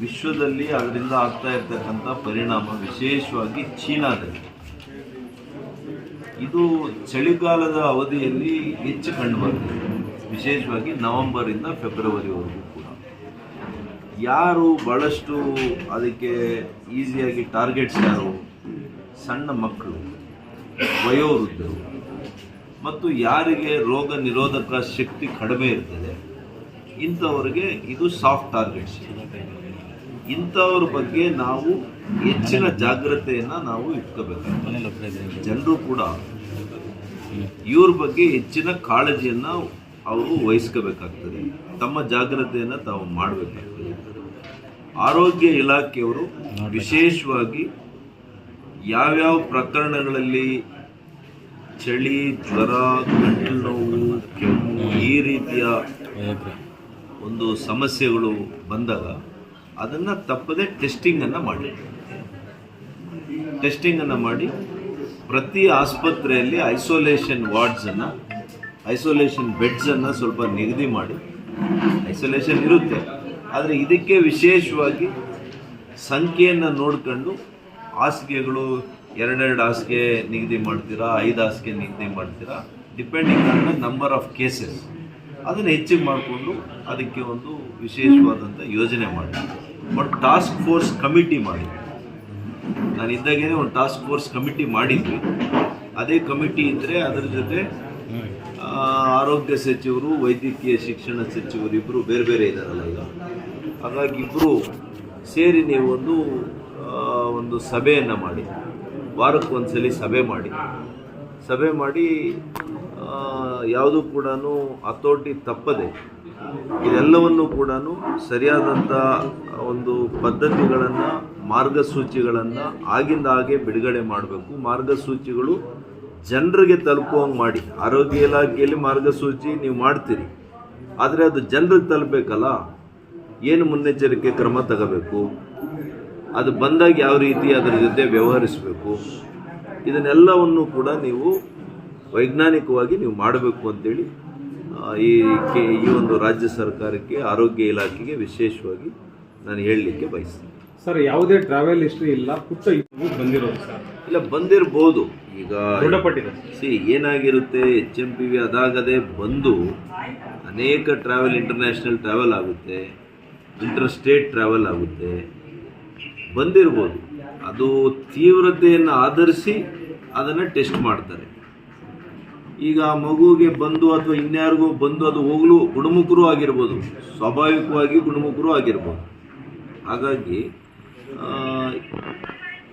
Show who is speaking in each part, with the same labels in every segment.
Speaker 1: ವಿಶ್ವದಲ್ಲಿ ಅದರಿಂದ ಆಗ್ತಾ ಇರ್ತಕ್ಕಂಥ ಪರಿಣಾಮ ವಿಶೇಷವಾಗಿ ಚೀನಾದಲ್ಲಿ. ಇದು ಚಳಿಗಾಲದ ಅವಧಿಯಲ್ಲಿ ಹೆಚ್ಚು ಕಂಡುಬರ್ತದೆ ವಿಶೇಷವಾಗಿ ನವೆಂಬರಿಂದ ಫೆಬ್ರವರಿವರೆಗೂ ಕೂಡ. ಯಾರು ಬಹಳಷ್ಟು ಅದಕ್ಕೆ ಈಸಿಯಾಗಿ ಟಾರ್ಗೆಟ್ಸ್ ಯಾರು? ಸಣ್ಣ ಮಕ್ಕಳು, ವಯೋವೃದ್ಧರು. ಮತ್ತು ಯಾರಿಗೆ ರೋಗ ನಿರೋಧಕ ಶಕ್ತಿ ಕಡಿಮೆ ಇರ್ತದೆ ಇಂಥವ್ರಿಗೆ ಇದು ಸಾಫ್ಟ್ ಟಾರ್ಗೆಟ್ಸ್ ಇಂಥವ್ರ ಬಗ್ಗೆ ನಾವು ಹೆಚ್ಚಿನ ಜಾಗ್ರತೆಯನ್ನು ನಾವು ಇಟ್ಕೋಬೇಕಾಗ್ತದೆ ಜನರು ಕೂಡ ಇವ್ರ ಬಗ್ಗೆ ಹೆಚ್ಚಿನ ಕಾಳಜಿಯನ್ನು ಅವರು ವಹಿಸ್ಕೋಬೇಕಾಗ್ತದೆ. ತಮ್ಮ ಜಾಗ್ರತೆಯನ್ನು ತಾವು ಮಾಡಬೇಕಾಗ್ತದೆ. ಆರೋಗ್ಯ ಇಲಾಖೆಯವರು ವಿಶೇಷವಾಗಿ ಯಾವ್ಯಾವ ಪ್ರಕರಣಗಳಲ್ಲಿ ಚಳಿ, ಜ್ವರ, ಗಂಟಲು ನೋವು, ಕೆಮ್ಮು ಈ ರೀತಿಯ ಒಂದು ಸಮಸ್ಯೆಗಳು ಬಂದಾಗ ಅದನ್ನು ತಪ್ಪದೆ ಟೆಸ್ಟಿಂಗನ್ನು ಮಾಡಿ. ಟೆಸ್ಟಿಂಗನ್ನು ಮಾಡಿ, ಪ್ರತಿ ಆಸ್ಪತ್ರೆಯಲ್ಲಿ ಐಸೋಲೇಷನ್ ವಾರ್ಡ್ಸನ್ನು ಐಸೋಲೇಷನ್ ಬೆಡ್ಸನ್ನು ಸ್ವಲ್ಪ ನಿಗದಿ ಮಾಡಿ. ಐಸೋಲೇಷನ್ ಇರುತ್ತೆ, ಆದರೆ ಇದಕ್ಕೆ ವಿಶೇಷವಾಗಿ ಸಂಖ್ಯೆಯನ್ನು ನೋಡ್ಕೊಂಡು ಹಾಸಿಗೆಗಳು ಎರಡೆರಡು ಹಾಸಿಗೆ ನಿಗದಿ ಮಾಡ್ತೀರಾ, ಐದು ಹಾಸಿಗೆ ನಿಗದಿ ಮಾಡ್ತೀರಾ depending on the number of cases ಅದನ್ನು ಹೆಚ್ಚಿಗೆ ಮಾಡಿಕೊಂಡು ಅದಕ್ಕೆ ಒಂದು ವಿಶೇಷವಾದಂಥ ಯೋಜನೆ ಮಾಡಿ ಒಂದು ಟಾಸ್ಕ್ ಫೋರ್ಸ್ ಕಮಿಟಿ ಮಾಡಿ ನಾನು ಇದ್ದಾಗೇನೆ ಒಂದು ಟಾಸ್ಕ್ ಫೋರ್ಸ್ ಕಮಿಟಿ ಮಾಡಿದ್ವಿ. ಅದೇ ಕಮಿಟಿ ಇದ್ದರೆ ಅದರ ಜೊತೆ ಆರೋಗ್ಯ ಸಚಿವರು, ವೈದ್ಯಕೀಯ ಶಿಕ್ಷಣ ಸಚಿವರು ಇಬ್ಬರು ಬೇರೆ ಬೇರೆ ಇದ್ದಾರಲ್ಲ ಈಗ. ಹಾಗಾಗಿ ಇಬ್ಬರು ಸೇರಿ ನೀವು ಒಂದು ಒಂದು ಸಭೆಯನ್ನು ಮಾಡಿ. ವಾರಕ್ಕೆ ಒಂದ್ಸಲಿ ಸಭೆ ಮಾಡಿ. ಸಭೆ ಮಾಡಿ ಯಾವುದು ಕೂಡ ಹತೋಟಿ ತಪ್ಪದೆ, ಇದೆಲ್ಲವನ್ನು ಕೂಡ ಸರಿಯಾದಂಥ ಒಂದು ಪದ್ಧತಿಗಳನ್ನು, ಮಾರ್ಗಸೂಚಿಗಳನ್ನು ಆಗಿಂದ ಹಾಗೆ ಬಿಡುಗಡೆ ಮಾಡಬೇಕು. ಮಾರ್ಗಸೂಚಿಗಳು ಜನರಿಗೆ ತಲುಪುವಂಗೆ ಮಾಡಿ. ಆರೋಗ್ಯ ಇಲಾಖೆಯಲ್ಲಿ ಮಾರ್ಗಸೂಚಿ ನೀವು ಮಾಡ್ತೀರಿ. ಆದರೆ ಅದು ಜನರಿಗೆ ತಲುಪಬೇಕಲ್ಲ? ಏನು ಮುನ್ನೆಚ್ಚರಿಕೆ ಕ್ರಮ ತಗೋಬೇಕು? ಅದು ಬಂದಾಗ ಯಾವ ರೀತಿ ಅದರ ಜೊತೆ ವ್ಯವಹರಿಸಬೇಕು? ಇದನ್ನೆಲ್ಲವನ್ನು ಕೂಡ ನೀವು ವೈಜ್ಞಾನಿಕವಾಗಿ ನೀವು ಮಾಡಬೇಕು ಅಂತೇಳಿ ಈ ಕೆ ಈ ಒಂದು ರಾಜ್ಯ ಸರ್ಕಾರಕ್ಕೆ ಆರೋಗ್ಯ ಇಲಾಖೆಗೆ ವಿಶೇಷವಾಗಿ ನಾನು ಹೇಳಲಿಕ್ಕೆ ಬಯಸ್ತೀನಿ.
Speaker 2: ಸರ್ ಯಾವುದೇ ಟ್ರಾವೆಲ್ ಹಿಸ್ಟ್ರಿ ಇಲ್ಲ ಪುಟ್ಟ ಬಂದಿರೋದು ಸರ್.
Speaker 1: ಇಲ್ಲ ಬಂದಿರ್ಬೋದು. ಈಗ ಸಿ ಏನಾಗಿರುತ್ತೆ ಎಚ್ ಎಂ ಪಿ ವಿ ಅದಾಗದೆ ಬಂದು ಅನೇಕ ಟ್ರಾವೆಲ್ ಇಂಟರ್ನ್ಯಾಷನಲ್ ಟ್ರಾವೆಲ್ ಆಗುತ್ತೆ ಇಂಟರ್ ಸ್ಟೇಟ್ ಟ್ರಾವೆಲ್ ಆಗುತ್ತೆ ಬಂದಿರ್ಬೋದು. ಅದು ತೀವ್ರತೆಯನ್ನು ಆಧರಿಸಿ ಅದನ್ನು ಟೆಸ್ಟ್ ಮಾಡ್ತಾರೆ. ಈಗ ಮಗುವಿಗೆ ಬಂದು ಅಥವಾ ಇನ್ಯಾರಿಗೂ ಬಂದು ಅದು ಹೋಗಲು ಗುಣಮುಖರು ಆಗಿರ್ಬೋದು. ಸ್ವಾಭಾವಿಕವಾಗಿ ಗುಣಮುಖರು ಆಗಿರ್ಬೋದು. ಹಾಗಾಗಿ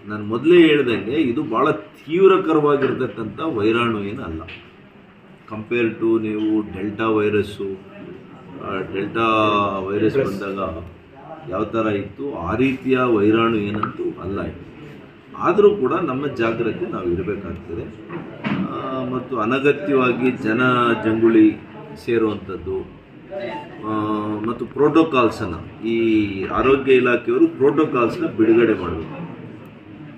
Speaker 1: ನಾನು ಮೊದಲೇ ಹೇಳ್ದಂಗೆ ಇದು ಭಾಳ ತೀವ್ರಕರವಾಗಿರ್ತಕ್ಕಂಥ ವೈರಾಣು ಏನಲ್ಲ ಕಂಪೇರ್ ಟು ನೀವು ಡೆಲ್ಟಾ ವೈರಸ್ಸು ಡೆಲ್ಟಾ ವೈರಸ್ ಬಂದಾಗ ಯಾವ ಥರ ಇತ್ತು? ಆ ರೀತಿಯ ವೈರಾಣು ಏನಂತೂ ಅಲ್ಲ ಆದರೂ ಕೂಡ ನಮ್ಮ ಜಾಗ್ರತೆ ನಾವು ಇರಬೇಕಾಗ್ತದೆ. ಮತ್ತು ಅನಗತ್ಯವಾಗಿ ಜನ ಜಂಗುಳಿ ಸೇರುವಂಥದ್ದು ಮತ್ತು ಪ್ರೋಟೋಕಾಲ್ಸನ್ನು, ಈ ಆರೋಗ್ಯ ಇಲಾಖೆಯವರು ಪ್ರೋಟೋಕಾಲ್ಸನ್ನ ಬಿಡುಗಡೆ ಮಾಡಬೇಕು.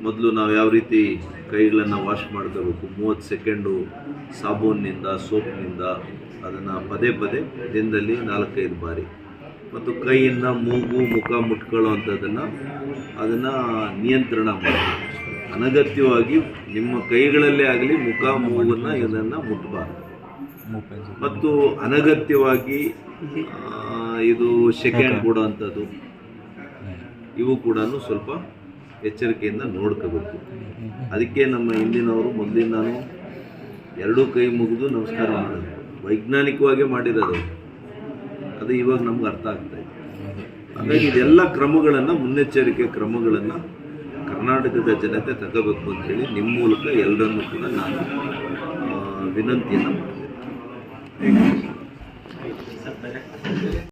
Speaker 1: ಮೊದಲು ನಾವು ಯಾವ ರೀತಿ ಕೈಗಳನ್ನು ವಾಶ್ ಮಾಡ್ಕೋಬೇಕು? ಮೂವತ್ತು ಸೆಕೆಂಡು ಸಾಬೂನಿನಿಂದ ಸೋಪ್ನಿಂದ ಅದನ್ನು ಪದೇ ಪದೇ ದಿನದಲ್ಲಿ ನಾಲ್ಕೈದು ಬಾರಿ. ಮತ್ತು ಕೈಯಿಂದ ಮೂಗು, ಮುಖ ಮುಟ್ಕೊಳ್ಳೋ ಅಂಥದ್ದನ್ನು ಅದನ್ನು ನಿಯಂತ್ರಣ ಮಾಡಿ ಅನಗತ್ಯವಾಗಿ ನಿಮ್ಮ ಕೈಗಳಲ್ಲೇ ಆಗಲಿ ಮುಖ ಮೂಗನ್ನು ಇದನ್ನು ಮುಟ್ಟಬಾರ್ದು ಮತ್ತು ಅನಗತ್ಯವಾಗಿ ಇದು ಸೆಕೆಂಡ್ ಕೊಡುವಂಥದ್ದು ಇವು ಕೂಡ ಸ್ವಲ್ಪ ಎಚ್ಚರಿಕೆಯಿಂದ ನೋಡ್ಕೋಬೇಕು. ಅದಕ್ಕೆ ನಮ್ಮ ಹಿಂದಿನವರು ಮೊದಲಿಂದಾನು ಎರಡೂ ಕೈ ಮುಗಿದು ನಮಸ್ಕಾರ ಮಾಡೋದು ವೈಜ್ಞಾನಿಕವಾಗಿ ಮಾಡಿರೋದು. ಅದು ಇವಾಗ ನಮ್ಗೆ ಅರ್ಥ ಆಗ್ತಾ ಇದೆ. ಹಾಗಾಗಿ ಇದೆಲ್ಲ ಕ್ರಮಗಳನ್ನು ಮುನ್ನೆಚ್ಚರಿಕೆ ಕ್ರಮಗಳನ್ನು ಕರ್ನಾಟಕದ ಜನತೆ ತಗೋಬೇಕು ಅಂತೇಳಿ ನಿಮ್ಮ ಮೂಲಕ ಎಲ್ಲರನ್ನೂ ಕೂಡ ನಾನು ವಿನಂತಿಯನ್ನು ಮಾಡ್ತೇನೆ.